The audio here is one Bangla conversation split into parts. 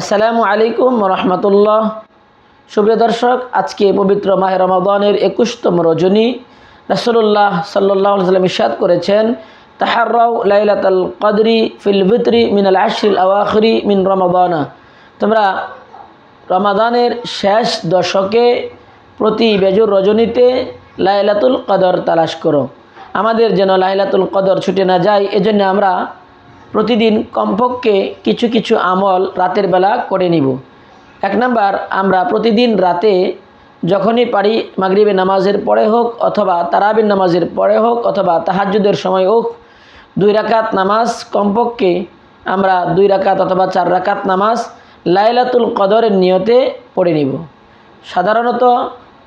আসসালামু আলাইকুম রহমতুল্লাহ সুপ্রিয় দর্শক, আজকে পবিত্র মাহের রমাদানের একুশতম রজনী রাসুল্লাহ সাল্লাহ সাল্লাম ইসাদ করেছেন তাহারাউ লাইলাতাল কদরি ফিল ভিতরি মিনাল আশরিল আওয়াখরি মিন রমাদানা। তোমরা রমাদানের শেষ দশকে প্রতি বেজুর রজনীতে লাইলাতুল কদর তালাশ করো। আমাদের যেন লাইলাতুল কদর ছুটে না যায়, এজন্য আমরা প্রতিদিন কমপক্ষে কিছু কিছু আমল রাতের বেলা করে নিব। এক নাম্বার, আমরা প্রতিদিন রাতে যখনই পারি মাগরিবে নামাজের পরে হোক অথবা তারাবির নামাজের পরে হোক অথবা তাহাজ্জুদের সময় হোক, দুই রাকাত নামাজ কমপক্ষে আমরা দুই রাকাত অথবা চার রাকাত নামাজ লাইলাতুল কদরের নিয়তে পড়ে নিব। সাধারণত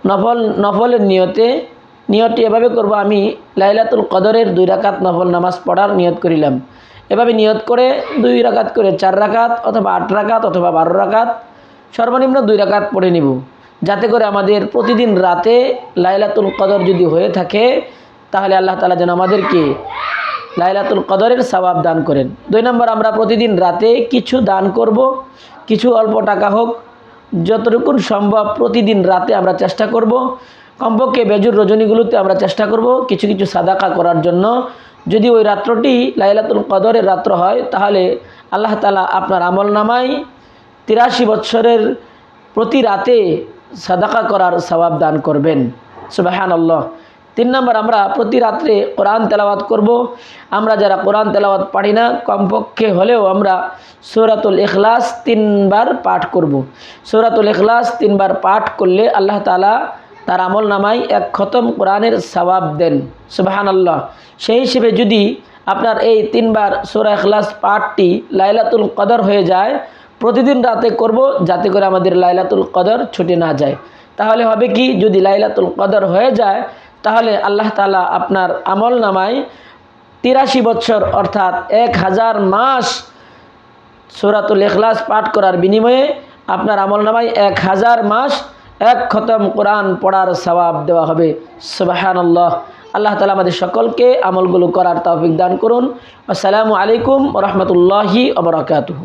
নফল, নফলের নিয়তে, নিয়তটি এভাবে করব, আমি লাইলাতুল কদরের দুই রাকাত নফল নামাজ পড়ার নিয়ত করিলাম। এভাবে নিয়ত করে দুই রাকাত করে চার রাকাত অথবা আট রাকাত অথবা বারো রাকাত, সর্বনিম্ন দুই রাকাত পড়ে নিব। যাতে করে আমাদের প্রতিদিন রাতে লাইলাতুল কদর যদি হয়ে থাকে, তাহলে আল্লাহ তালা যেন আমাদেরকে লাইলাতুল কদরের সবাব দান করেন। দুই নম্বর, আমরা প্রতিদিন রাতে কিছু দান করব, কিছু অল্প টাকা হোক, যতটুকুন সম্ভব প্রতিদিন রাতে আমরা চেষ্টা করব। কমপক্ষে বেজুর রজনীগুলোতে আমরা চেষ্টা করব কিছু কিছু সাদাকা করার জন্য। যদি ওই রাত্রটি লাইলাতুল কদরের রাত্র হয়, তাহলে আল্লাহ তালা আপনার আমল নামায় তিরাশি বৎসরের প্রতি রাতে সাদাকা করার সবাব দান করবেন। সুবাহান আল্লাহ তিন নম্বর, আমরা প্রতি রাত্রে কোরআন তেলাওয়াত করব। আমরা যারা কোরআন তেলাওয়াত পারি না, কমপক্ষে হলেও আমরা সৌরাতুল এখলাস তিনবার পাঠ করব। সৌরাতুল এখলাস তিনবার পাঠ করলে আল্লাহ তালা তার আমল নামাই এক খতম কোরআনের সবাব দেন। সুবাহান আল্লাহ সেই হিসেবে যদি আপনার এই তিনবার সোরা এখলাস পাঠটি লাইলাতুল কদর হয়ে যায়, প্রতিদিন রাতে করব যাতে করে আমাদের লাইলাতুল কদর ছুটে না যায়। তাহলে হবে কি, যদি লাইলাতুল কদর হয়ে যায়, তাহলে আল্লাহ তালা আপনার আমল নামায় তিরাশি বছর, অর্থাৎ এক হাজার মাস সুরাতুল এখলাস পাঠ করার বিনিময়ে আপনার আমল নামায় এক হাজার মাস এক খতম কোরআন পড়ার সবাব দেওয়া হবে। সুবাহান আল্লাহ আল্লাহ তালা আমাদের সকলকে আমলগুলো করার তৌফিক দান করুন। আসসালামু আলাইকুম রহমতুল্লাহি আবরাকাতুহু